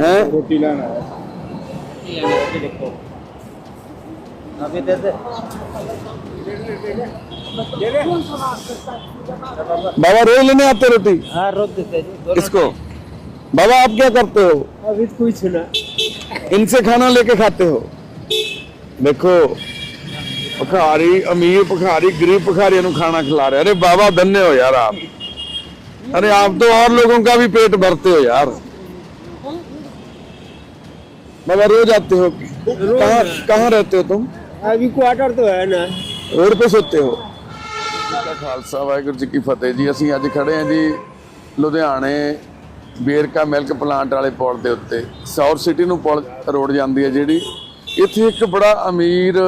ਹੈ ਰੋਟੀ ਲੈਣ ਆਇਆ ये लेना है, ये देखो अभी दे दे बाबा रोज लेने आते रोटी हाँ रोक देते हैं जी दोनों किसको बाबा आप क्या करते हो ਅਭੀ ਕੁਛ ਨਾ इनसे खाना लेके खाते हो देखो ਭਖਾਰੀ ਅਮੀਰ ਭਖਾਰੀ ਗਰੀਬ ਭਖਾਰੀ ਨੂੰ खाना खिला रहे अरे बाबा धन्य हो यार आप अरे आप तो और लोगों का भी पेट भरते हो यार बाबा रोज आते हो कहाँ कहाँ रहते हो तुम ਅਭੀ ਕੁਆਟਰ तो है ना ਰੋਡ 'ਤੇ ਸੁੱਤੇ ਹੋ ਕਾ ਖਾਲਸਾ ਵਾਹਿਗੁਰੂ ਜੀ ਕੀ ਫਤਿਹ ਜੀ ਅਸੀਂ ਅੱਜ ਖੜੇ ਹਾਂ ਜੀ ਲੁਧਿਆਣੇ ਬੇਰਕਾ ਮਿਲਕ ਪਲਾਂਟ ਵਾਲੇ ਪੁਲ ਦੇ ਉੱਤੇ ਸਾਊਥ ਸਿਟੀ ਨੂੰ ਪੁਲ ਰੋਡ ਜਾਂਦੀ ਹੈ ਜਿਹੜੀ ਇੱਥੇ ਇੱਕ ਬੜਾ ਅਮੀਰ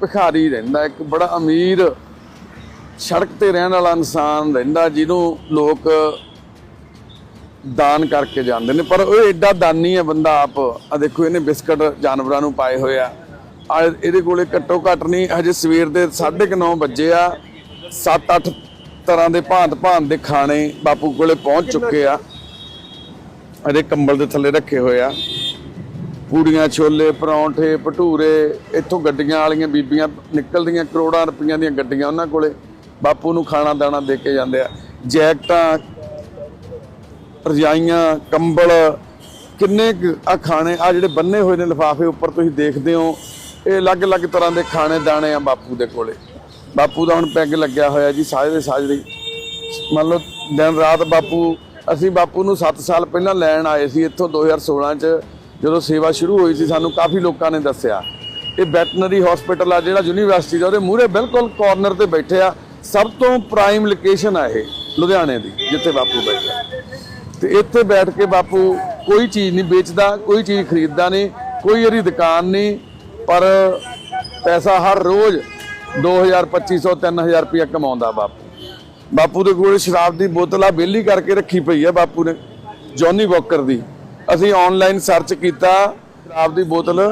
ਭਿਖਾਰੀ ਰਹਿੰਦਾ ਇੱਕ ਬੜਾ ਅਮੀਰ ਸੜਕ ਤੇ ਰਹਿਣ ਵਾਲਾ ਇਨਸਾਨ ਰਹਿੰਦਾ ਜਿਹਨੂੰ ਲੋਕ ਦਾਨ ਕਰਕੇ ਜਾਂਦੇ ਨੇ, ਪਰ ਉਹ ਐਡਾ ਦਾਨੀ ਹੈ ਬੰਦਾ ਆਪ। ਆ ਦੇਖੋ, ਇਹਨੇ ਬਿਸਕਟ ਜਾਨਵਰਾਂ ਨੂੰ ਪਾਏ ਹੋਏ ਆ। ਆ ਇਹਦੇ ਕੋਲੇ ਘੱਟੋ ਘੱਟ ਨਹੀਂ, ਹਜੇ ਸਵੇਰ ਦੇ 9:30 ਵਜੇ ਆ। 7-8 ਤਰ੍ਹਾਂ ਦੇ ਭਾਂਤ ਭਾਂਤ ਦੇ ਖਾਣੇ ਬਾਪੂ ਕੋਲੇ ਪਹੁੰਚ ਚੁੱਕੇ ਆ। ਇਹਦੇ ਕੰਬਲ ਦੇ ਥੱਲੇ ਰੱਖੇ ਹੋਏ ਆ। ਪੂੜੀਆਂ, ਛੋਲੇ, ਪਰੌਂਠੇ, ਭਟੂਰੇ, ਇੱਥੋਂ ਗੱਡੀਆਂ ਵਾਲੀਆਂ ਬੀਬੀਆਂ ਨਿਕਲਦੀਆਂ ਕਰੋੜਾਂ ਰੁਪਈਆਂ ਦੀਆਂ ਗੱਡੀਆਂ ਉਹਨਾਂ ਕੋਲੇ। ਬਾਪੂ ਨੂੰ ਖਾਣਾ ਦਾਣਾ ਦੇ ਕੇ ਜਾਂਦੇ ਆ। ਜੈਕਟਾਂ ਰਜਾਈਆਂ ਕੰਬਲ, ਕਿੰਨੇ ਆ ਖਾਣੇ ਆ ਜਿਹੜੇ ਬੰਨੇ ਹੋਏ ਨੇ ਲਿਫਾਫੇ ਉੱਪਰ ਤੁਸੀਂ ਦੇਖਦੇ ਹੋ, ਇਹ ਅਲੱਗ-ਅਲੱਗ ਤਰ੍ਹਾਂ ਦੇ ਖਾਣੇ ਦਾਣੇ ਆ ਬਾਪੂ ਦੇ ਕੋਲੇ। ਬਾਪੂ ਦਾ ਹੁਣ ਪੈਗ ਲੱਗਿਆ ਹੋਇਆ ਜੀ, ਸਾਜਰੇ ਸਾਜਰੀ। ਮੰਨ ਲਓ, ਦਿਨ ਰਾਤ ਬਾਪੂ, ਅਸੀਂ ਬਾਪੂ ਨੂੰ 7 ਸਾਲ ਪਹਿਲਾਂ ਲੈਣ ਆਏ ਸੀ ਇੱਥੋਂ 2016 ਚ, ਜਦੋਂ ਸੇਵਾ ਸ਼ੁਰੂ ਹੋਈ ਸੀ, ਸਾਨੂੰ ਕਾਫੀ ਲੋਕਾਂ ਨੇ ਦੱਸਿਆ। ਇਹ ਵੈਟਨਰੀ ਹਸਪੀਟਲ ਆ, ਜਿਹੜਾ ਯੂਨੀਵਰਸਿਟੀ ਦਾ, ਉਹਦੇ ਮੂਹਰੇ ਬਿਲਕੁਲ ਕਾਰਨਰ ਤੇ ਬੈਠੇ ਆ। ਸਭ ਤੋਂ ਪ੍ਰਾਈਮ ਲੋਕੇਸ਼ਨ ਆ ਇਹ, ਲੁਧਿਆਣੇ ਦੀ, ਜਿੱਥੇ ਬਾਪੂ ਬੈਠਾ ਤੇ ਇੱਥੇ ਬੈਠ ਕੇ ਬਾਪੂ ਕੋਈ ਚੀਜ਼ ਨਹੀਂ ਵੇਚਦਾ, ਕੋਈ ਚੀਜ਼ ਖਰੀਦਦਾ ਨਹੀਂ, ਕੋਈ ਇਹਦੀ ਦੁਕਾਨ ਨਹੀਂ, ਪਰ ਪੈਸਾ ਹਰ ਰੋਜ਼ 2000 2500 3000 ਰੁਪਇਆ ਕਮਾਉਂਦਾ ਬਾਪੂ। ਬਾਪੂ ਦੇ ਕੋਲ ਸ਼ਰਾਬ ਦੀ ਬੋਤਲ ਆ ਬੇਲੀ ਕਰਕੇ ਰੱਖੀ ਪਈ ਹੈ ਬਾਪੂ ਨੇ, ਜੌਨੀ ਵੋਕਰ ਦੀ। ਅਸੀਂ ਆਨਲਾਈਨ ਸਰਚ ਕੀਤਾ, ਸ਼ਰਾਬ ਦੀ ਬੋਤਲ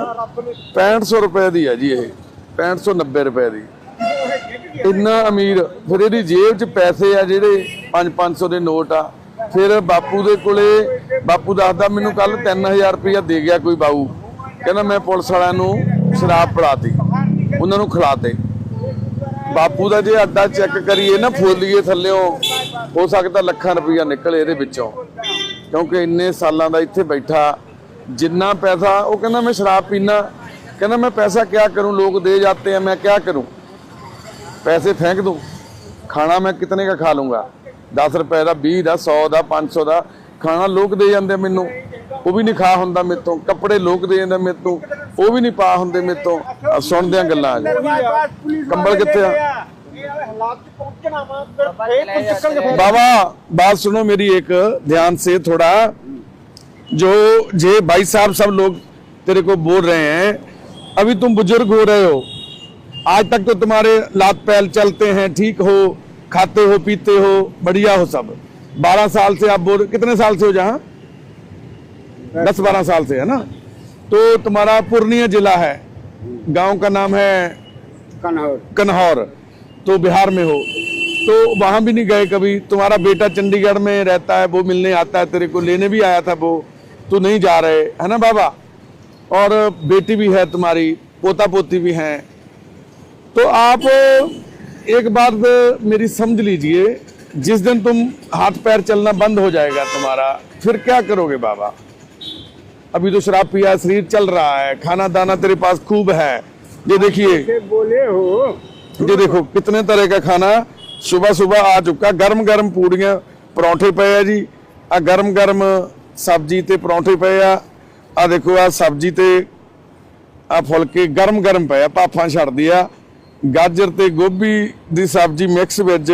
6500 ਰੁਪਏ ਦੀ ਹੈ ਜੀ ਇਹ 6590 ਰੁਪਏ ਦੀ। ਇੰਨਾ ਅਮੀਰ, ਫਿਰ ਇਹਦੀ ਜੇਬ 'ਚ ਪੈਸੇ ਆ ਜਿਹੜੇ 5-500 ਦੇ ਨੋਟ ਆ। ਫਿਰ ਬਾਪੂ ਦੇ ਕੋਲੇ, ਬਾਪੂ ਦੱਸਦਾ ਮੈਨੂੰ ਕੱਲ 3000 ਰੁਪਇਆ ਦੇ ਗਿਆ ਕੋਈ ਬਾਊ। ਕਹਿੰਦਾ ਮੈਂ ਪੁਲਿਸ ਵਾਲਿਆਂ ਨੂੰ ਸ਼ਰਾਬ ਪੜਾਤੀ ਉਹਨਾਂ ਨੂੰ ਖਿਲਾਤੇ। ਬਾਪੂ ਦਾ ਜੇ ਅੱਡਾ ਚੈੱਕ ਕਰੀਏ ਨਾ, ਫੋਲੀਏ ਥੱਲਿਓ, ਹੋ ਸਕਦਾ ਲੱਖਾਂ ਰੁਪਇਆ ਨਿਕਲੇ ਇਹਦੇ ਵਿੱਚੋਂ। ਕਿਉਂਕਿ ਇੰਨੇ ਸਾਲਾਂ ਦਾ ਇੱਥੇ ਬੈਠਾ, ਜਿੰਨਾ ਪੈਸਾ, ਉਹ ਕਹਿੰਦਾ ਮੈਂ ਸ਼ਰਾਬ ਪੀਣਾ ਕਹਿੰਦਾ ਮੈਂ ਪੈਸਾ ਕਿਆ ਕਰੂੰ, ਲੋਕ ਦੇ ਜਾਂਦੇ ਆ, ਮੈਂ ਕਿਆ ਕਰੂੰ? ਪੈਸੇ ਫੈਂਕ ਦੂੰ। ਖਾਣਾ ਮੈਂ ਕਿਤਨੇ ਕਾ ਖਾ ਲੂੰਗਾ? 10 ਰੁਪਏ ਦਾ 20 ਦਾ 100 ਦਾ 500 ਦਾ ਖਾਣਾ ਲੋਕ ਦੇ ਜਾਂਦੇ ਮੈਨੂੰ ਉਹ ਵੀ ਨਹੀਂ ਖਾ ਹੁੰਦਾ ਮੇਰੇ ਤੋਂ ਕੱਪੜੇ ਲੋਕ ਦੇ ਜਾਂਦੇ ਮੇਰੇ ਤੋਂ ਉਹ ਵੀ ਨਹੀਂ ਪਾ ਹੁੰਦੇ ਮੇਰੇ ਤੋਂ ਆਹ ਸੁਣਦੇ ਆ ਗੱਲਾਂ ਅੱਜ ਕੰਬਲ ਕਿੱਥੇ ਆ ਹਾਲਾਤ ਚ ਪਹੁੰਚਣਾ ਵਾ ਫੇਰ ਕੁਝ ਚੱਕਰ ਕੇ बाबा बात सुनो मेरी एक ध्यान से थोड़ा जो जे भाई साहब सब लोग तेरे को बोल रहे हैं अभी तुम बुजुर्ग हो रहे हो आज तक तो तुम्हारे लात पैल चलते हैं ठीक हो खाते हो पीते हो बढ़िया हो सब। बारह साल से आप बोल कितने साल से हो जहाँ? दस बारह साल से है ना? तो तुम्हारा पूर्णिया जिला है। गाँव का नाम है कन्हौर। कन्हौर। तो बिहार में हो। तो वहाँ भी नहीं गए कभी? तुम्हारा बेटा चंडीगढ़ में रहता है वो मिलने आता है तेरे को लेने भी आया था वो। तू नहीं जा रहे है ना बाबा? और बेटी भी है तुम्हारी पोता पोती भी हैं। तो आप एक बात मेरी समझ लीजिए जिस दिन तुम हाथ पैर चलना बंद हो जाएगा तुम्हारा फिर क्या करोगे बाबा अभी तो शराब पिया शरीर चल रहा है खाना दाना तेरे पास खूब है ये देखिए ਤੇ ਬੋਲੇ ਹੋ ये देखो कितने तरह का खाना सुबह सुबह आ चुका गरम गरम पूड़ियाँ परौंठे पे आ जी आ गरम गरम सब्जी ते परौंठे पे आ आ देखो आ सब्जी ते ਆ ਫੁਲਕੇ ਗਰਮ ਗਰਮ ਪਏ ਆ ਭਾਫਾਂ ਛੱਡਦੀ ਆ ਗਾਜਰ ਤੇ ਗੋਭੀ ਦੀ ਸਬਜ਼ੀ ਮਿਕਸ ਵਿੱਚ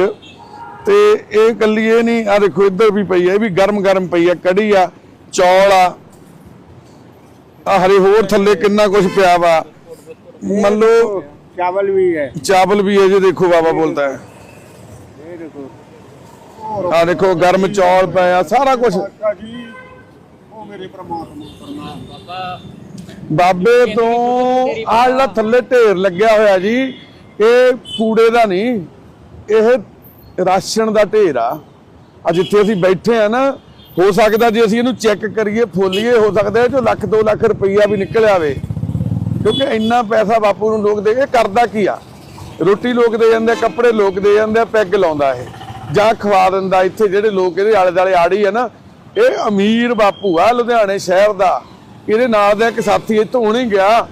ਤੇ ਇਹ ਕੱਲੀ ਇਹ ਨਹੀਂ ਆ ਦੇਖੋ ਇੱਧਰ ਵੀ ਪਈ ਹੈ ਇਹ ਵੀ ਗਰਮ ਗਰਮ ਪਈ ਹੈ ਕੜੀ ਆ ਚੌਲ ਆ ਆ ਹਰੇ ਹੋਰ ਥੱਲੇ ਕਿੰਨਾ ਕੁਝ ਪਿਆ ਵਾ। ਮੰਨ ਲਓ ਚਾਵਲ ਵੀ ਹੈ। ਚਾਵਲ ਵੀ ਹੈ ਜੇ ਦੇਖੋ ਬਾਬਾ ਬੋਲਦਾ ਹੈ। ਆ ਦੇਖੋ। ਗਰਮ ਚੌਲ ਪਏ ਆ ਸਾਰਾ ਕੁਝ ਬਾਬੇ ਤੋਂ ਆਹ ਜਿਹੜਾ ਥੱਲੇ ਢੇਰ ਲੱਗਿਆ ਹੋਇਆ ਜੀ ਇਹ ਕੂੜੇ ਦਾ ਨਹੀਂ, ਇਹ ਰਾਸ਼ਨ ਦਾ ਢੇਰ ਆ। ਆ ਜਿੱਥੇ ਅਸੀਂ ਬੈਠੇ ਆ ਨਾ, ਹੋ ਸਕਦਾ ਜੇ ਅਸੀਂ ਇਹਨੂੰ ਚੈੱਕ ਕਰੀਏ, ਫੋਲੀਏ, ਹੋ ਸਕਦਾ ਇਹ ਚੋਂ ਲੱਖ 2 ਲੱਖ ਰੁਪਈਆ ਵੀ ਨਿਕਲ ਆਵੇ। ਕਿਉਂਕਿ ਇੰਨਾ ਪੈਸਾ ਬਾਪੂ ਨੂੰ ਲੋਕ ਦੇ ਕੇ ਕਰਦਾ ਕੀ ਆ? ਰੋਟੀ ਲੋਕ ਦੇ ਜਾਂਦੇ ਆ, ਕੱਪੜੇ ਲੋਕ ਦੇ ਜਾਂਦੇ ਆ, ਪੈਗ ਲਾਉਂਦਾ ਇਹ। ਜਾਂ ਖਵਾ ਦਿੰਦਾ ਇੱਥੇ ਜਿਹੜੇ ਲੋਕ ਇਹਦੇ ਆਲੇ ਦਾਲੇ ਆੜੀ ਆ ਨਾ, ਇਹ ਅਮੀਰ ਬਾਪੂ ਆ, ਲੁਧਿਆਣੇ ਸ਼ਹਿਰ ਦਾ। ਇਹਦੇ ਨਾਲ ਦਾ ਇੱਕ ਸਾਥੀ ਇੱਥੋਂ ਹੁਣੇ ਗਿਆ,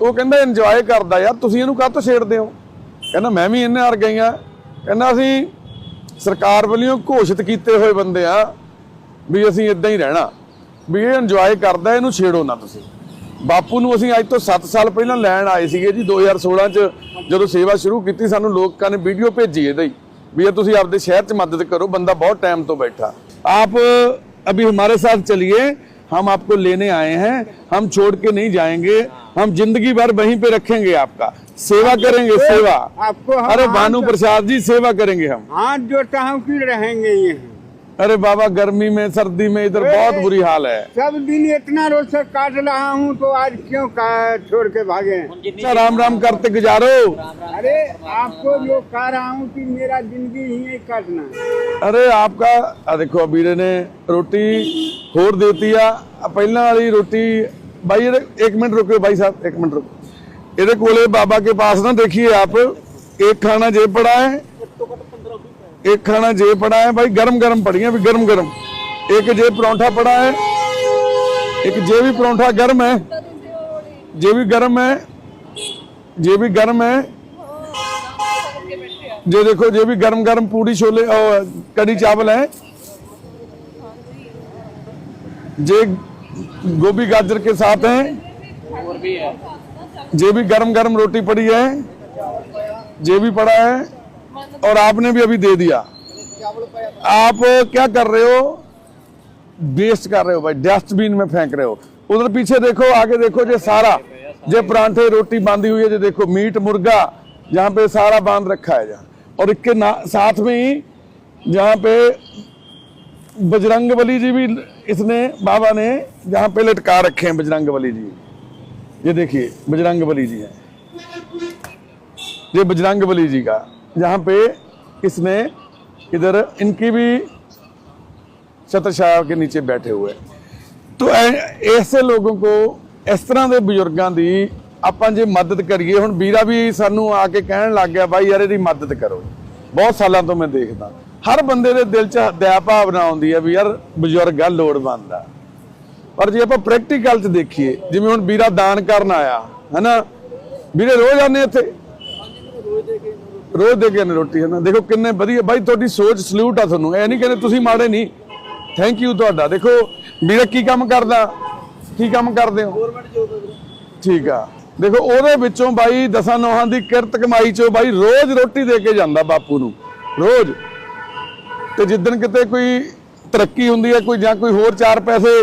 ਉਹ ਕਹਿੰਦਾ ਇੰਜੋਏ ਕਰਦਾ ਯਾਰ, ਤੁਸੀਂ ਇਹਨੂੰ ਕਾਹਤੋਂ ਛੇੜਦੇ ਹੋ? ਕਹਿੰਦਾ ਮੈਂ ਵੀ ਇਹਨੇ ਹਰ ਗਈਆਂ ਕਹਿੰਦਾ ਅਸੀਂ ਸਰਕਾਰ ਵੱਲੋਂ ਘੋਸ਼ਿਤ ਕੀਤੇ ਹੋਏ ਬੰਦੇ ਆ ਵੀ ਅਸੀਂ ਇਦਾਂ ਹੀ ਰਹਿਣਾ ਵੀ ਇਹ ਇੰਜੋਏ ਕਰਦਾ ਇਹਨੂੰ ਛੇੜੋ ਨਾ ਤੁਸੀਂ ਬਾਪੂ ਨੂੰ ਅਸੀਂ ਅੱਜ ਤੋਂ 7 ਸਾਲ ਪਹਿਲਾਂ ਲੈਣ ਆਏ ਸੀਗੇ ਜੀ 2016 ਚ ਜਦੋਂ ਸੇਵਾ ਸ਼ੁਰੂ ਕੀਤੀ ਸਾਨੂੰ ਲੋਕਾਂ ਨੇ ਵੀਡੀਓ ਭੇਜੀ ਇਹਦਾ ਹੀ ਵੀ ਇਹ ਤੁਸੀਂ ਆਪਦੇ ਸ਼ਹਿਰ ਚ ਮਦਦ ਕਰੋ ਬੰਦਾ ਬਹੁਤ ਟਾਈਮ ਤੋਂ बैठा आप अभी हमारे साथ चलिए हम आपको लेने आए हैं हम छोड़ के नहीं जाएंगे हम जिंदगी भर वहीं पे रखेंगे आपका सेवा करेंगे सेवा। आपको अरे भानु प्रसाद जी सेवा करेंगे हम। हाथ जोड़ता हूँ कि रहेंगे ये। अरे बाबा गर्मी में सर्दी में इधर बहुत बुरी हाल है। सब दिन इतना रोज से काट रहा हूँ तो आज क्यों छोड़ के भागे? सर राम राम करते गुजारो। अरे आपको जो कह रहा हूँ कि मेरा ज़िंदगी ही काटना अरे आपका देखो अबीरे ने रोटी खोर देती है पहला वाली रोटी भाई एक मिनट रुको भाई साहब एक मिनट रुको ਇਹਦੇ ਕੋਲੇ ਬਾਬਾ के पास ना देखिए आप एक खाना जे पड़ा है एक खाना जे पड़ा है भाई गरम गरम पड़ी है भी गरम गरम एक जे परोंठा पड़ा है एक जे भी परोंठा गर्म है जे भी गर्म है जे भी गर्म है जे देखो जे भी गरम गरम पूड़ी छोले और कड़ी चावल है जे गोभी गाजर के साथ हैं और भी है जे भी गरम गरम रोटी पड़ी है जे भी पड़ा है और आपने भी अभी दे दिया आप क्या कर रहे हो वेस्ट कर रहे हो भाई डस्टबिन में फेंक रहे हो उधर पीछे देखो आगे देखो जो सारा जो परांठे रोटी बांधी हुई है जो देखो मीट मुर्गा यहाँ पे सारा बांध रखा है जहाँ और इसके ना- साथ में ही जहाँ पे बजरंग बली जी भी इसने बाबा ने जहाँ पे लटका रखे हैं बजरंग बली जी ये देखिए बजरंग बली जी है ये बजरंग बली जी का जहाँ पे इसने इधर इनकी भी ਛਤਰਛਾਇਆ के नीचे बैठे हुए तो ऐ- ऐसे लोगों को ਇਸ ਤਰ੍ਹਾਂ ਦੇ ਬਜ਼ੁਰਗਾਂ ਦੀ ਆਪਾਂ ਜੇ ਮਦਦ ਕਰੀਏ ਹੁਣ ਵੀਰਾ ਵੀ ਸਾਨੂੰ ਆ ਕੇ ਕਹਿਣ ਲੱਗ ਗਿਆ ਬਾਈ ਯਾਰ ਇਹਦੀ ਮਦਦ ਕਰੋ ਬਹੁਤ ਸਾਲਾਂ ਤੋਂ ਮੈਂ ਦੇਖਦਾ ਹਰ ਬੰਦੇ ਦੇ ਦਿਲ 'ਚ ਦਇਆ ਭਾਵਨਾ ਆਉਂਦੀ ਹੈ ਵੀ ਯਾਰ ਬਜ਼ੁਰਗ ਆ ਲੋੜਵੰਦ ਆ ਪਰ ਜੇ ਆਪਾਂ ਪ੍ਰੈਕਟੀਕਲ 'ਚ ਦੇਖੀਏ ਜਿਵੇਂ ਹੁਣ ਵੀਰਾ ਦਾਨ ਕਰਨ ਆਇਆ ਹੈਨਾ? ਵੀਰੇ ਰੋਜ਼ ਆਉਂਦੇ ਇੱਥੇ? ਰੋਜ਼ ਦੇ ਕੇ ਆਉਂਦੇ ਰੋਟੀ ਹੈ ਨਾ ਦੇਖੋ ਕਿੰਨੇ ਵਧੀਆ ਬਾਈ ਤੁਹਾਡੀ ਸੋਚ ਸਲੂਟ ਆ ਤੁਹਾਨੂੰ। ਇਹ ਨਹੀਂ ਕਹਿੰਦੇ ਤੁਸੀਂ ਮਾੜੇ ਨਹੀਂ। ਥੈਂਕ ਯੂ ਤੁਹਾਡਾ। ਦੇਖੋ ਵੀਰੇ ਕੀ ਕੰਮ ਕਰਦਾ? ਕੀ ਕੰਮ ਕਰਦੇ ਹੋ? ਠੀਕ ਆ। ਦੇਖੋ ਉਹਦੇ ਵਿੱਚੋਂ ਬਾਈ ਦਸਾਂ ਨੋਹਾਂ ਦੀ ਕਿਰਤ ਕਮਾਈ ਚੋਂ ਬਾਈ ਰੋਜ਼ ਰੋਟੀ ਦੇ ਕੇ ਜਾਂਦਾ ਬਾਪੂ ਨੂੰ। ਰੋਜ਼। ਤੇ ਜਿੱਦਣ ਕਿਤੇ ਕੋਈ ਤਰੱਕੀ ਹੁੰਦੀ ਹੈ ਕੋਈ ਜਾਂ ਕੋਈ ਹੋਰ ਚਾਰ ਪੈਸੇ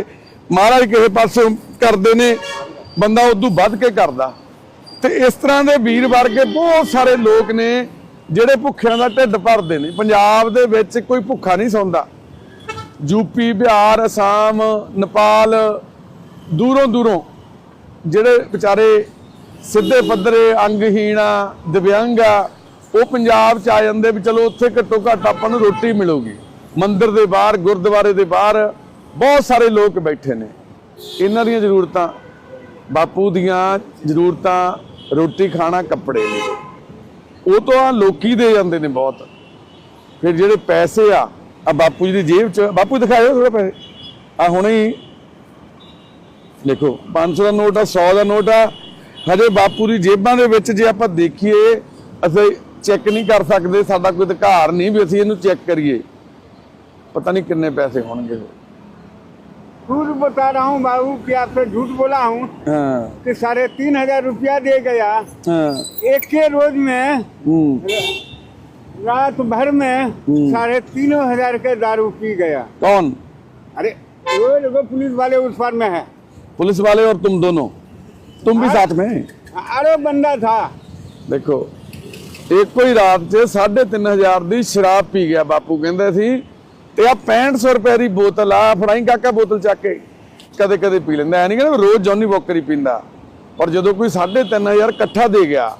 ਮਹਾਰਾਜ ਕਿਸੇ ਪਾਸੇ ਕਰਦੇ ਨੇ, ਬੰਦਾ ਉਦੋਂ ਵੱਧ ਕੇ ਕਰਦਾ। ਤੇ ਇਸ ਤਰ੍ਹਾਂ ਦੇ ਵੀਰ ਵਰਗੇ ਬਹੁਤ ਸਾਰੇ ਲੋਕ ਨੇ, ਜਿਹੜੇ ਭੁੱਖਿਆਂ ਦਾ ਢਿੱਡ ਭਰਦੇ ਨੇ। ਪੰਜਾਬ ਦੇ ਵਿੱਚ ਕੋਈ ਭੁੱਖਾ ਨਹੀਂ ਸੌਂਦਾ। ਯੂਪੀ ਬਿਹਾਰ, ਅਸਾਮ, ਨੇਪਾਲ, ਦੂਰੋਂ ਦੂਰੋਂ ਜਿਹੜੇ ਵਿਚਾਰੇ ਸਿੱਧੇ ਪੱਧਰੇ ਅੰਗਹੀਣਾ, ਦਿਵਿਆਂਗ ਆ, ਉਹ ਪੰਜਾਬ ਚ ਆ ਜਾਂਦੇ ਵੀ ਚਲੋ ਉੱਥੇ ਘੱਟੋ ਘੱਟ ਆਪਾਂ ਨੂੰ ਰੋਟੀ ਮਿਲੂਗੀ। ਮੰਦਿਰ ਦੇ ਬਾਹਰ, ਗੁਰਦੁਆਰੇ ਦੇ ਬਾਹਰ ਬਹੁਤ ਸਾਰੇ ਲੋਕ ਬੈਠੇ ਨੇ। ਇਹਨਾਂ ਦੀਆਂ ਜ਼ਰੂਰਤਾਂ, ਬਾਪੂ ਦੀਆਂ ਜ਼ਰੂਰਤਾਂ, ਰੋਟੀ ਖਾਣਾ, ਕੱਪੜੇ ਨੇ। ਉਹ ਤੋਂ ਆ ਲੋਕੀ ਦੇ ਜਾਂਦੇ ਨੇ ਬਹੁਤ। ਫਿਰ ਜਿਹੜੇ ਪੈਸੇ ਆ ਆ ਬਾਪੂ ਜੀ ਦੀ ਜੇਬ 'ਚ, ਬਾਪੂ ਦਿਖਾਇਓ ਥੋੜਾ ਪੈਸੇ। ਆ ਹੁਣੇ ਹੀ ਦੇਖੋ 500 ਦਾ ਨੋਟ ਆ 100 ਦਾ ਨੋਟ ਆ। ਹਜੇ ਬਾਪੂ ਦੀ ਜੇਬਾਂ ਦੇ ਵਿੱਚ ਜੇ ਆਪਾਂ ਦੇਖੀਏ, ਅਸੀਂ ਚੈੱਕ ਨਹੀਂ ਕਰ ਸਕਦੇ, ਸਾਡਾ ਕੋਈ ਅਧਿਕਾਰ ਨਹੀਂ ਵੀ ਅਸੀਂ ਇਹਨੂੰ ਚੈੱਕ ਕਰੀਏ। ਪਤਾ ਨਹੀਂ ਕਿੰਨੇ ਪੈਸੇ ਹੋਣਗੇ। झूठ बता रहा हूँ बाबू कि आपसे झूठ बोला हूँ ਹਾਂ कि साढ़े तीन हजार रुपया दे गया ਹਾਂ एक के रोज में ਹੂੰ रात भर में साढ़े तीनों हजार के दारू पी गया कौन अरे वो देखो पुलिस वाले उस पर में है पुलिस वाले और तुम दोनों तुम भी साथ में अरे बंदा था ਦੇਖੋ ਇੱਕੋ ਹੀ ਰਾਤ 'ਚ 3500 ਦੀ ਸ਼ਰਾਬ ਪੀ ਗਿਆ ਬਾਪੂ ਕਹਿੰਦੇ ਸੀ ਤੇ ਆ 6500 ਰੁਪਏ ਦੀ ਬੋਤਲ ਆ, ਫੜਾਈ ਕਾਕਾ ਬੋਤਲ ਚੱਕ ਕੇ। ਕਦੇ ਕਦੇ ਪੀ ਲੈਂਦਾ, ਐ ਨਹੀਂ ਕਹਿੰਦਾ ਰੋਜ਼ ਜੌਨੀ ਵੋਕਰ ਹੀ ਪੀਂਦਾ। ਪਰ ਜਦੋਂ ਕੋਈ 3500 ਇਕੱਠਾ ਦੇ ਗਿਆ,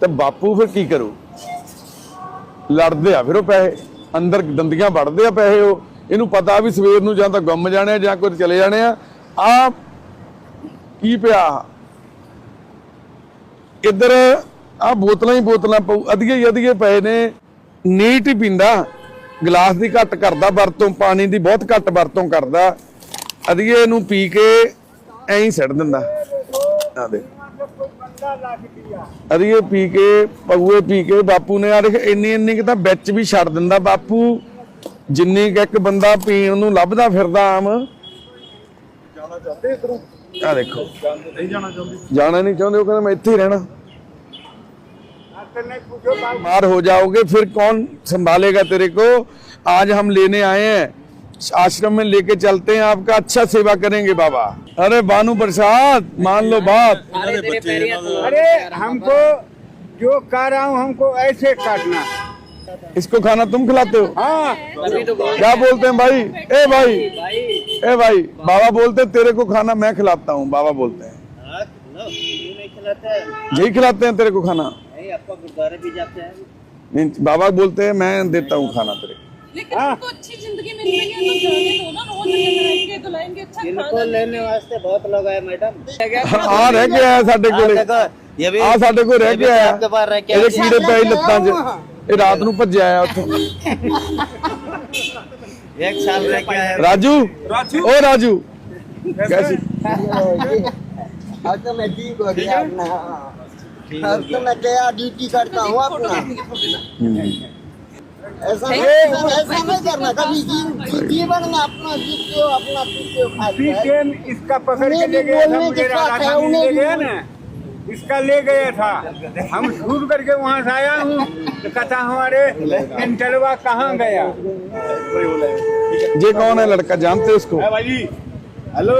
ਤੇ ਬਾਪੂ ਫਿਰ ਕੀ ਕਰੂ? ਲੜਦੇ ਆ ਫਿਰ ਉਹ ਪੈਸੇ। ਅੰਦਰ ਦੰਦੀਆਂ ਵੜਦੇ ਆ ਪੈਸੇ ਉਹ। ਇਹਨੂੰ ਪਤਾ ਵੀ ਸਵੇਰ ਨੂੰ ਜਾਂ ਤਾਂ ਗੁੰਮ ਜਾਣੇ ਆ ਜਾਂ ਕੋਈ ਚਲੇ ਜਾਣੇ ਆ। ਆ ਕੀ ਪਿਆ? ਇੱਧਰ ਆ ਬੋਤਲਾਂ ਹੀ ਬੋਤਲਾਂ ਪਊ, ਅਧੀਏ ਹੀ ਅਧੀਏ ਪਏ ਨੇ। ਨੀਟ ਹੀ ਪੀਂਦਾ। ਗਲਾਸ ਦੀ ਘੱਟ ਕਰਦਾ ਵਰਤੋਂ ਪਾਣੀ ਦੀ ਬਹੁਤ ਘੱਟ ਵਰਤੋਂ ਕਰਦਾ। ਅਧੀਏ ਨੂੰ ਪੀ ਕੇ ਐਂ ਸੜ ਦਿੰਦਾ। ਆ ਦੇ ਅਧੀਏ ਪੀ ਕੇ ਪਗੂਏ ਪੀ ਕੇ ਬਾਪੂ ਨੇ ਆ ਦੇਖ ਇੰਨੀ ਇੰਨੀ ਕਿ ਤਾਂ ਵਿੱਚ ਵੀ ਛੱਡ ਦਿੰਦਾ ਬਾਪੂ। ਜਿੰਨੀ ਕਿ ਇੱਕ ਬੰਦਾ ਪੀਣ ਨੂੰ ਲੱਭਦਾ ਫਿਰਦਾ ਆਮ। ਜਾਣਾ ਚਾਹਦੇ ਇਧਰੋਂ? ਆ ਦੇਖੋ। ਨਹੀਂ ਜਾਣਾ ਚਾਹੁੰਦੇ। ਜਾਣਾ ਨਹੀਂ ਚਾਹੁੰਦੇ ਉਹ ਕਹਿੰਦਾ ਮੈਂ ਇੱਥੇ ਹੀ ਰਹਿਣਾ। नहीं पूछो बाबू बीमार हो जाओगे फिर कौन संभालेगा तेरे को? आज हम लेने आए हैं आश्रम में लेके चलते हैं आपका अच्छा सेवा करेंगे बाबा। अरे बानू प्रसाद मान लो बात अरे हमको जो कह रहा हूँ हमको ऐसे काटना। इसको खाना तुम खिलाते हो? हाँ। तो क्या बोलते हैं भाई? ए भाई। भाई। ए भाई बाबा बोलते हैं तेरे को खाना मैं खिलाता हूँ बाबा बोलते हैं। हाँ, लो, क्यों नहीं खिलाते? हैं यही खिलाते हैं तेरे को खाना। नहीं आपका गुरुद्वारे भी जाते हैं नहीं बाबा बोलते हैं मैं देता हूँ खाना तेरे को लेकिन उनको अच्छी जिंदगी मिल रही है तो जाने दो ना रोज रहेंगे धुलाएंगे अच्छा इनको खाना लेने वास्ते बहुत लोग आए मैडम ਆ ਰਹਿ ਗਿਆ ਹੈ ਸਾਡੇ हाँ, ਕੋਲੇ देखो, ये भी ਆ ਸਾਡੇ ਕੋਲ ਰਹਿ ये भी ਗਿਆ ਹੈ आपके पास रह के ਇਹਦੇ ਕੀੜੇ ਪਏ ਲੱਤਾਂ 'ਚ ਇਹ ਰਾਤ ਨੂੰ ਭੱਜਿਆ ਆ ਉੱਥੋਂ एक साल रह के आए राजू ओ राजू कैसी अब तो मैं ठीक हो गया अपना अब तो मैं गया ड्यूटी करता हूँ अपना। ऐसा ऐसा नहीं करना। कभी जीवन में अपना जीते हो अपना पीते हो खाते इसका पकड़ के ले गया था बोलने मुझे के साथ राधा है, उन्हें ले गया ना। इसका ले गया था। हम छूट करके वहाँ से आया हूँ। तो कहता हमारे इंटरवा कहाँ गया? ये कौन है लड़का? जानते हो इसको? भाई हेलो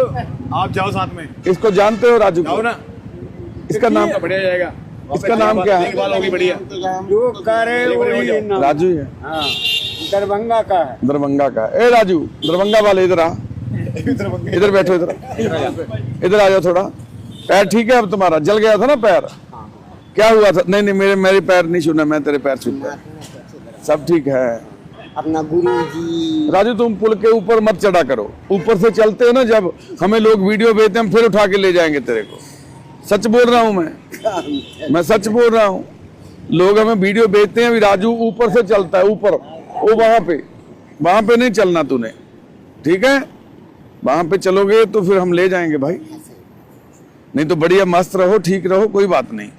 आप जाओ साथ में। इसको जानते हो राजू जाओ ना। इसका नाम बढ़िया जाएगा। इसका नाम क्या है? बढ़िया। जो नाम राजू है। हाँ दरभंगा का है। दरभंगा का ए राजू दरभंगा वाले इधर आ। इधर बैठो इधर। इधर आ जाओ थोड़ा। पैर ठीक है अब तुम्हारा? जल गया था ना पैर? क्या हुआ था? नहीं नहीं मेरे मेरे पैर नहीं छूना मैं तेरे पैर छूता सब ठीक है। अपना गुरु जी। राजू तुम पुल के ऊपर मत चढ़ा करो। ऊपर से चलते हो ना जब हमें लोग वीडियो भेजते हैं हम फिर उठा के ले जाएँगे तेरे को। सच बोल रहा हूं मैं मैं सच बोल रहा हूं लोग हमें वीडियो भेजते हैं भी राजू ऊपर से चलता है ऊपर वो वहां पे वहां पे नहीं चलना तूने ठीक है वहां पे चलोगे तो फिर हम ले जाएंगे भाई नहीं तो बढ़िया मस्त रहो ठीक रहो कोई बात नहीं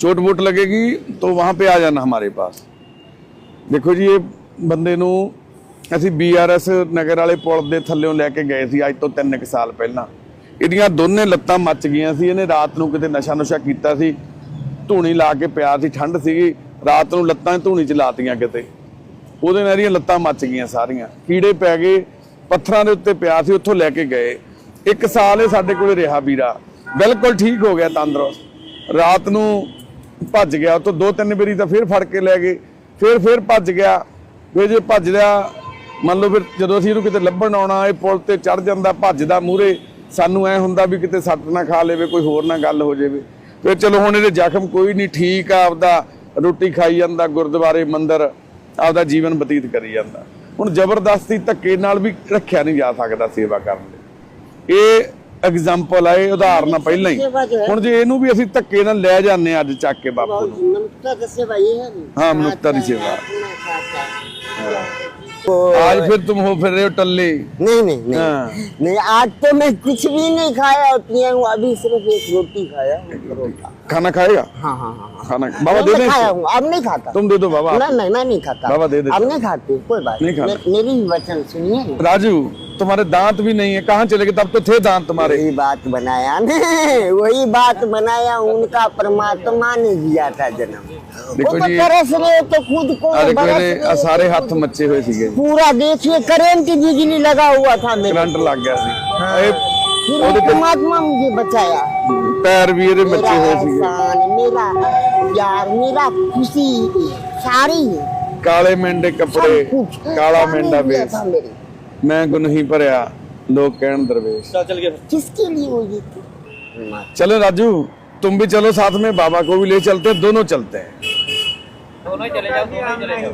चोट वोट लगेगी तो वहां पे आ जाना हमारे पास ਦੇਖੋ ਜੀ ਇਹ ਬੰਦੇ ਨੂੰ ਅਸੀਂ ਬੀਆਰਐਸ ਨਗਰ ਵਾਲੇ ਪੁਲ ਦੇ ਥੱਲੇੋਂ ਲੈ ਕੇ ਗਏ ਸੀ ਅੱਜ ਤੋਂ 3 ਕੁ ਸਾਲ ਪਹਿਲਾਂ ਇਹਦੀਆਂ ਦੋਨੇ ਲੱਤਾਂ ਮੱਚ ਗਈਆਂ ਸੀ, ਇਹਨੇ ਰਾਤ ਨੂੰ ਕਿਤੇ ਨਸ਼ਾ ਨੁਸ਼ਾ ਕੀਤਾ ਸੀ, ਧੂਣੀ ਲਾ ਕੇ ਪਿਆ ਸੀ ਠੰਡ ਸੀਗੀ, ਰਾਤ ਨੂੰ ਲੱਤਾਂ ਧੂਣੀ ਚ ਲਾਤੀਆਂ ਕਿਤੇ। ਉਹਦੇ ਨਾਲ ਇਹਦੀਆਂ ਲੱਤਾਂ ਮੱਚ ਗਈਆਂ ਸਾਰੀਆਂ। ਕੀੜੇ ਪੈ ਗਏ, ਪੱਥਰਾਂ ਦੇ ਉੱਤੇ ਪਿਆ ਸੀ, ਉੱਥੋਂ ਲੈ ਕੇ ਗਏ। ਇੱਕ ਸਾਲ ਇਹ ਸਾਡੇ ਕੋਲ ਰਿਹਾ ਵੀਰਾ। ਬਿਲਕੁਲ ਠੀਕ ਹੋ ਗਿਆ, ਤੰਦਰੁਸਤ। ਰਾਤ ਨੂੰ ਭੱਜ ਗਿਆ ਉਹ ਤੋਂ ਦੋ ਤਿੰਨ ਵਾਰੀ ਤਾਂ ਫਿਰ ਫੜ ਕੇ ਲੈ ਗਏ। ਫਿਰ ਫਿਰ ਭੱਜ ਗਿਆ। ਫਿਰ ਜੇ ਭੱਜ ਲਿਆ ਮੰਨ ਲਓ ਫਿਰ ਜਦੋਂ ਅਸੀਂ ਇਹਨੂੰ ਕਿਤੇ ਲੱਭਣ ਆਉਣਾ, ਇਹ ਪੁਲ ਤੇ ਚੜ ਜਾਂਦਾ, ਭੱਜਦਾ ਮੂਰੇ ਸਾਨੂੰ ਐ ਹੁੰਦਾ ਵੀ ਕਿਤੇ ਸੱਟ ਨਾ ਖਾ ਲਵੇ ਕੋਈ ਹੋਰ ਨਾ ਗੱਲ ਹੋ ਜਾਵੇ। ਤੇ ਚਲੋ ਹੁਣ ਇਹਦੇ ਜ਼ਖਮ ਕੋਈ ਨਹੀਂ ਠੀਕ ਆ ਆਪਦਾ ਰੋਟੀ ਖਾਈ ਜਾਂਦਾ ਗੁਰਦੁਆਰੇ ਮੰਦਰ ਆਪਦਾ ਜੀਵਨ ਬਤੀਤ ਕਰੀ ਜਾਂਦਾ। ਹੁਣ ਜ਼ਬਰਦਸਤੀ ਧੱਕੇ ਨਾਲ ਵੀ ਰੱਖਿਆ ਨਹੀਂ ਜਾ ਸਕਦਾ ਸੇਵਾ ਕਰਨ ਲਈ। ਇਹ ਐਗਜ਼ਾਮਪਲ ਆ ਇਹ ਉਦਾਹਰਨ ਪਹਿਲਾਂ ਹੀ। ਹੁਣ ਜੇ ਇਹਨੂੰ ਵੀ ਅਸੀਂ ਧੱਕੇ ਨਾਲ ਲੈ ਜਾਂਦੇ ਅੱਜ ਚੱਕ ਕੇ ਬਾਪੂ ਨੂੰ। ਮਨੁੱਖਤਾ ਦੀ ਸੇਵਾ ਇਹ ਹਾਂ ਮਨੁੱਖਤਾ ਦੀ ਸੇਵਾ। की सेवा। अपना खाता है। आज फिर तुम हो फिर रहे हो टल्ले नहीं नहीं नहीं हाँ। नहीं आज तो मैं कुछ भी नहीं खाया और पिया हूँ अभी सिर्फ एक रोटी खाया हूँ, परोठा खाना खाएगा हाँ हाँ हाँ हाँ। खाना बाबा दे मैं दें खाया इसको? हूँ अब नहीं खाता तुम दे दो बाबा नहीं नहीं मैं नहीं खाता बाबा दे देते। अब नहीं खाते कोई बात नहीं खाना। मे- मेरी भी वचन सुनिए राजू तुम्हारे दांत भी नहीं है कहाँ चले गए? तब तो थे दांत तुम्हारे। वही बात बनाया ने वही बात बनाया उनका परमात्मा ने दिया था जन्म। देखो तो जी। तो खुद को अरे मेरे सारे हाथ मचे हुए थे पूरा देखिए करंट बिजली लगा हुआ था मेरे। करंट लग गया सी परमात्मा हाँ। मुझे बचाया पैर भी अरे मचे हुए थे मेरा यार मेरा खुशी सारी। काले मेंढे कपड़े काला मेंढा बेस। सारे ਮੈਂਡਾ दिया ਵੇਸ था मेरे ਮੈਂ ਗੁਨਹੀ ਭਰਿਆ ਲੋਕ ਕਹਿਣ ਦਰਵੇਸ਼ चल चल गए किसके लिए हुई थी चलो राजू तुम भी चलो साथ में बाबा को भी ले चलते हैं दोनों चलते हैं दोनों ही चले जाओ दोनों ही चले जाओ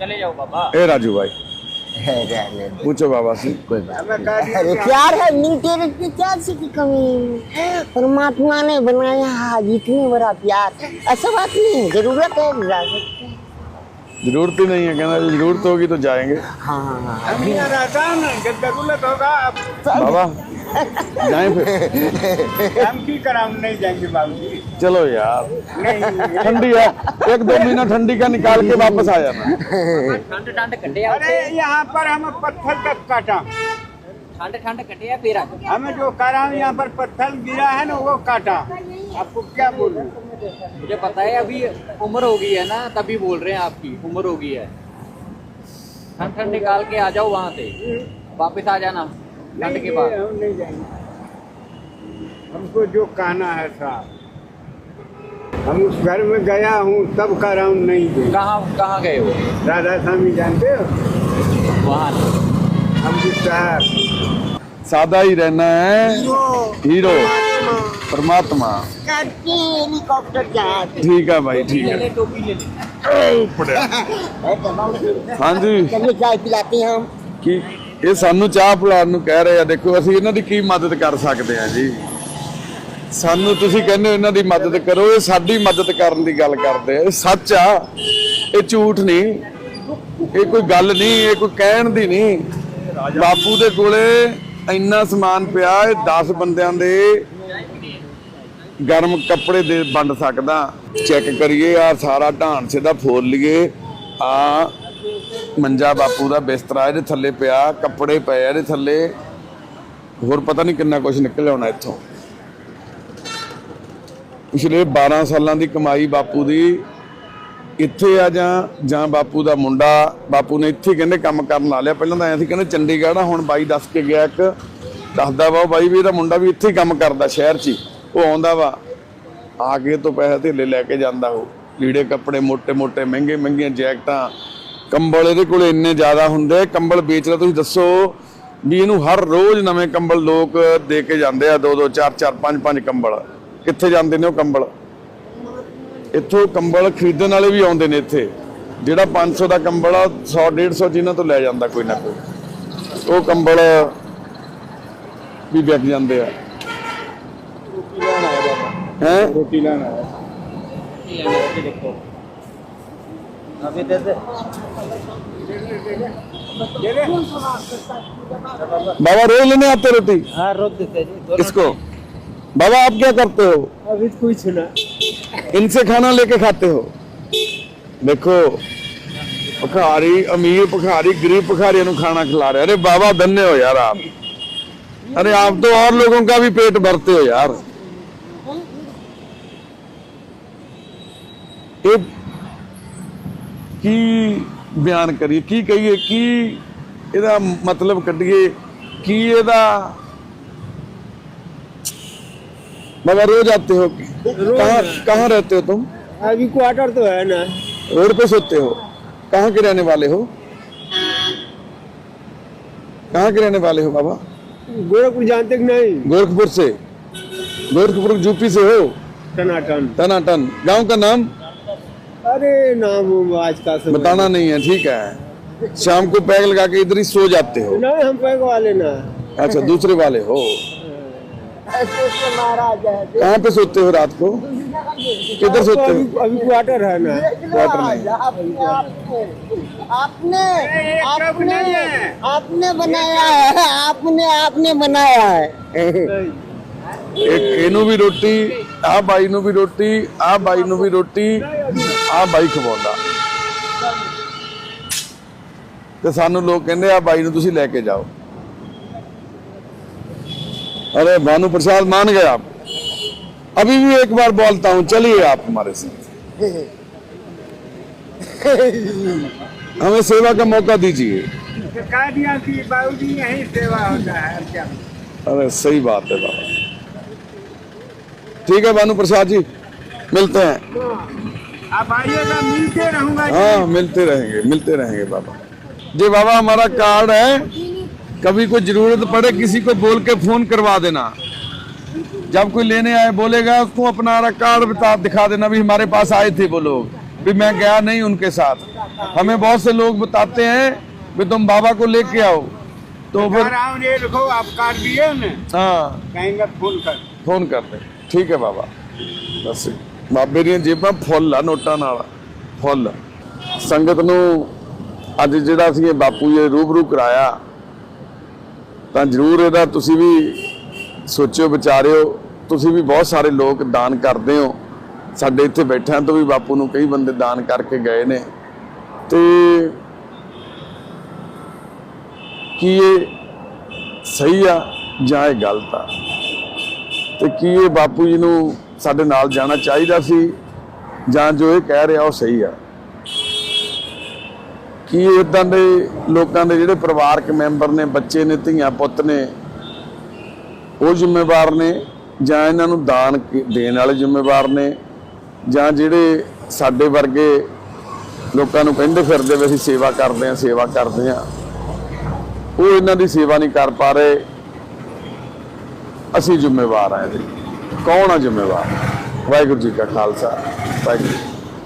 चले जाओ बाबा ए राजू भाई रहने दो। पूछो बाबा से कोई बात हमें कह दिया अरे प्यार है मीठे रखते क्या सी की कमी है? परमात्मा ने बनाया आज इतने बड़ा प्यार ऐसा बात नहीं है, जरूरत है जा सकते हैं। ज़रूरत ही नहीं है कहना ज़रूरत होगी तो जाएँगे। हाँ हाँ हाँ। ज़रूरत होगा बाबा जाए फिर। हम की करा हम नहीं जाएँगे बाबू जी चलो यार ठंडी है एक दो महीना ठंडी का निकाल के वापस आ जाना। ठंड ठंड कटे अरे यहाँ पर हम पत्थर तक काटा। ठंड ठंड कटे फिर? हमें जो करा यहाँ पर पत्थर गिरा है ना वो काटा। आपको क्या बोलूँ? मुझे पता है अभी उम्र हो गई है ना तभी बोल रहे हैं आपकी उम्र हो गई है। ठंड ठंड निकाल के आ जाओ वहाँ से। वापस आ जाना ठंड के बाद। हम नहीं जाएँगे। हमको जो कहना है साहब हम उस घर में गया हूँ तब कह रहा हूँ नहीं दे कहाँ कहाँ गए हो? राधा स्वामी जानते हो? वहाँ हम जिस साहब सादा ही रहना है। हीरो। ਪਰਮਾਤਮਾ। ਕਰਕੇ ਹੈਲੀਕਾਪਟਰ ਜਾਇਆ ਠੀਕ ਆ ਭਾਈ ਠੀਕ ਹੈ ਟੋਪੀ ਹਾਂਜੀ। ਚਲੋ ਚਾਹ ਪਿਲਾਤੇ ਹਾਂ। ਕੀ ਇਹ ਸਾਨੂੰ ਚਾਹ ਪਿਲਾਉਣ ਨੂੰ ਕਹਿ ਰਹੇ ਆ ਦੇਖੋ ਅਸੀਂ ਇਹਨਾਂ ਦੀ ਕੀ ਮਦਦ ਕਰ ਸਕਦੇ ਆ ਜੀ। ਸਾਨੂੰ ਤੁਸੀਂ ਕਹਿੰਦੇ ਇਹਨਾਂ ਦੀ ਮਦਦ ਕਰੋ ਇਹ ਸਾਡੀ ਮਦਦ ਕਰਨ ਦੀ ਗੱਲ ਕਰਦੇ ਆ। ਇਹ ਸੱਚ ਆ ਇਹ ਝੂਠ ਨਹੀਂ। ਇਹ ਕੋਈ ਗੱਲ ਨਹੀਂ ਇਹ ਕੋਈ ਕਹਿਣ ਦੀ ਨਹੀਂ। ਬਾਪੂ ਦੇ ਕੋਲੇ ਇੰਨਾ ਸਮਾਨ ਪਿਆ ਇਹ 10 ਬੰਦਿਆਂ ਦੇ ਗਰਮ ਕੱਪੜੇ ਦੇ ਵੰਡ ਸਕਦਾ, ਚੈੱਕ ਕਰੀਏ ਆ ਸਾਰਾ ਢਾਣ ਸਿੱਧਾ ਫੋਲ ਲਈਏ। ਆ ਮੰਜਾ ਬਾਪੂ ਦਾ ਬਿਸਤਰਾ ਇਹਦੇ ਥੱਲੇ ਪਿਆ, ਕੱਪੜੇ ਪਏ ਇਹਦੇ ਥੱਲੇ। ਹੋਰ ਪਤਾ ਨਹੀਂ ਕਿੰਨਾ ਕੁਝ ਨਿਕਲ ਆਉਣਾ ਇੱਥੋਂ। ਪਿਛਲੇ 12 ਸਾਲਾਂ ਦੀ ਕਮਾਈ ਬਾਪੂ ਦੀ, ਇੱਥੇ ਆ ਜਾਂ ਜਾਂ ਬਾਪੂ ਦਾ ਮੁੰਡਾ, ਬਾਪੂ ਨੇ ਇੱਥੇ ਕਹਿੰਦੇ ਕੰਮ ਕਰਨ ਲਾ ਲਿਆ। ਪਹਿਲਾਂ ਤਾਂ ਐਂ ਸੀ, ਕਹਿੰਦੇ ਚੰਡੀਗੜ੍ਹ ਆ, ਹੁਣ ਬਾਈ ਦੱਸ ਕੇ ਗਿਆ ਇੱਕ, ਦੱਸਦਾ ਵਾ ਉਹ ਬਾਈ ਵੀ ਇਹਦਾ ਮੁੰਡਾ ਵੀ ਇੱਥੇ ਹੀ ਕੰਮ ਕਰਦਾ ਸ਼ਹਿਰ 'ਚ ਹੀ। ਉਹ ਆਉਂਦਾ ਵਾ, ਆ ਕੇ ਤੋਂ ਪੈਸੇ ਧੇਲੇ ਲੈ ਕੇ ਜਾਂਦਾ ਉਹ। ਲੀੜੇ ਕੱਪੜੇ ਮੋٹے-ਮੋٹے ਮਹਿੰਗੇ-ਮਹਿੰਗੀਆਂ ਜੈਕਟਾਂ। ਕੰਬਲ ਇਹਦੇ ਕੋਲ ਇੰਨੇ ਜ਼ਿਆਦਾ ਹੁੰਦੇ, ਕੰਬਲ ਵੇਚ ਰਿਹਾ ਤੁਸੀਂ ਦੱਸੋ ਵੀ ਇਹਨੂੰ ਹਰ ਰੋਜ਼ ਨਵੇਂ ਕੰਬਲ ਲੋਕ ਦੇ ਕੇ ਜਾਂਦੇ ਆ, ਦੋ ਦੋ, ਚਾਰ ਚਾਰ, ਪੰਜ ਪੰਜ ਕੰਬਲ। ਕਿੱਥੇ ਜਾਂਦੇ ਨੇ ਉਹ ਕੰਬਲ? ਇੱਥੋਂ ਕੰਬਲ ਖਰੀਦਣ ਵਾਲੇ ਵੀ ਆਉਂਦੇ ਨੇ ਇੱਥੇ। ਜਿਹੜਾ 500 ਦਾ ਕੰਬਲ ਆ 100 150 ਜਿਨ੍ਹਾਂ ਤੋਂ ਲੈ ਜਾਂਦਾ ਕੋਈ ਨਾ ਕੋਈ। ਉਹ ਕੰਬਲ ਵੀ ਵਿਕ ਜਾਂਦੇ ਆ। ਹੈ रोटी लाना है ये देखो अभी दे दे दे दे बाबा रोज लेने आते रोटी हाँ रोक देते जी दो किसको बाबा आप क्या करते हो अभी कुछ ना इनसे खाना लेके खाते हो देखो ਭਖਾਰੀ ਅਮੀਰ ਭਖਾਰੀ गरीब ਭਖਾਰੀ ਨੂੰ ਖਾਣਾ खिला रहे अरे बाबा धन्य हो यार आप अरे आप तो और लोगों का भी पेट भरते हो यार ਇਹ ਕੀ ਬਿਆਨ ਕਰੀਏ ਕੀ ਕਹੀਏ ਕੀ ਇਹਦਾ ਮਤਲਬ ਕੱਢੀਏ ਕੀ ਇਹਦਾ मगर रोज आते हो कहाँ कहाँ रहते हो तुम अभी क्वार्टर तो है ना रोड पे सोते हो कहाँ के रहने वाले हो कहाँ के रहने वाले हो बाबा गोरखपुर जानते कि नहीं गोरखपुर से गोरखपुर यूपी से हो टनाटन टनाटन गांव का नाम अरे नाम आज का समय बताना नहीं है ठीक है शाम को पैग लगा के इधर ही सो जाते हो नहीं हम पैग वाले ना अच्छा दूसरे वाले हो ऐसे ऐसे महाराज है कहाँ पे सोते हो रात को किधर सोते हो अभी अभी क्वार्टर है ना क्वार्टर नहीं आपने आपने एक आपने कप नहीं है। आपने बनाया है आपने आपने बनाया है ਇੱਕ ਇਹਨੂੰ ਵੀ ਰੋਟੀ ਆਹ ਬਾਈ ਨੂੰ ਵੀ ਰੋਟੀ ਆਹ ਬਾਈ ਨੂੰ ਵੀ ਰੋਟੀ ਆਹ ਬਾਈ ਖਵਾਉਂਦਾ ਤੇ ਸਾਨੂੰ ਲੋਕ ਕਹਿੰਦੇ ਆ ਬਾਈ ਨੂੰ ਤੁਸੀਂ ਲੈ ਕੇ ਜਾਓ अरे भानु प्रसाद मान गए आप अभी भी एक बार बोलता हूं चलिए आप हमारे साथ हमें सेवा का मौका दीजिए तो कह दिया कि बाबूजी यही सेवा होता है अब क्या अरे सही बात है बाबा ठीक है भानु प्रसाद जी मिलते हैं आप आइएगा मिलते रहूँगा हाँ मिलते रहेंगे मिलते रहेंगे बाबा। जी बाबा हमारा कार्ड है। कभी कोई ज़रूरत पड़े किसी को बोल के फ़ोन करवा देना। जब कोई लेने आए बोलेगा उसको अपना कार्ड बता दिखा देना। भी हमारे पास आए थे वो लोग। भी मैं गया नहीं उनके साथ। हमें बहुत से लोग बताते हैं भी तुम बाबा को लेके आओ। तो फिर आप कार्ड दिए हाँ। फ़ोन कर। फ़ोन कर दे। ठीक है बाबा। बस। ਬਾਬੇ ਦੀਆਂ ਜੇਬਾਂ ਫੁੱਲ ਆ ਨੋਟਾਂ ਨਾਲ, ਫੁੱਲ। ਸੰਗਤ ਨੂੰ ਅੱਜ ਜਿਹੜਾ ਅਸੀਂ ਇਹ ਬਾਪੂ ਜੀ ਰੂਬਰੂ ਕਰਾਇਆ, ਤਾਂ ਜਰੂਰ ਇਹਦਾ ਤੁਸੀਂ ਵੀ ਸੋਚਿਓ, ਵਿਚਾਰਿਓ, ਤੁਸੀਂ ਵੀ ਬਹੁਤ ਸਾਰੇ ਲੋਕ ਦਾਨ ਕਰਦੇ ਹੋ। ਸਾਡੇ ਇੱਥੇ ਬੈਠਿਆਂ ਤੋਂ ਵੀ ਬਾਪੂ ਨੂੰ ਕਈ ਬੰਦੇ ਦਾਨ ਕਰਕੇ ਗਏ ਨੇ। ਤੇ ਕੀ ਇਹ ਸਹੀ ਆ ਜਾਂ ਇਹ ਗਲਤ ਆ? ਤੇ ਕੀ ਇਹ ਬਾਪੂ ਜੀ ਨੂੰ ਸਾਡੇ ਨਾਲ ਜਾਣਾ ਚਾਹੀਦਾ ਸੀ ਜਾਂ ਜੋ ਇਹ ਕਹਿ ਰਿਹਾ ਉਹ ਸਹੀ ਆ? ਕੀ ਇਦਾਂ ਦੇ ਲੋਕਾਂ ਦੇ ਜਿਹੜੇ ਪਰਿਵਾਰਕ ਮੈਂਬਰ ਨੇ, ਬੱਚੇ ਨੇ, ਧੀਆਂ ਪੁੱਤ ਨੇ, ਉਹ ਜ਼ਿੰਮੇਵਾਰ ਨੇ ਜਾਂ ਇਹਨਾਂ ਨੂੰ ਦਾਨ ਦੇਣ ਵਾਲੇ ਜ਼ਿੰਮੇਵਾਰ ਨੇ ਜਾਂ ਜਿਹੜੇ ਸਾਡੇ ਵਰਗੇ ਲੋਕਾਂ ਨੂੰ ਕਹਿੰਦੇ ਫਿਰਦੇ ਵੀ ਅਸੀਂ ਸੇਵਾ ਕਰਦੇ ਹਾਂ, ਸੇਵਾ ਕਰਦੇ ਹਾਂ, ਉਹ ਇਹਨਾਂ ਦੀ ਸੇਵਾ ਨਹੀਂ ਕਰ ਪਾ ਰਹੇ? ਅਸੀਂ ਜ਼ਿੰਮੇਵਾਰ ਆ ਇਹਦੇ ਕੌਣ ਆ ਜ਼ਿੰਮੇਵਾਰ? ਵਾਹਿਗੁਰੂ ਜੀ ਕਾ ਖਾਲਸਾ ਵਾਹਿਗੁਰੂ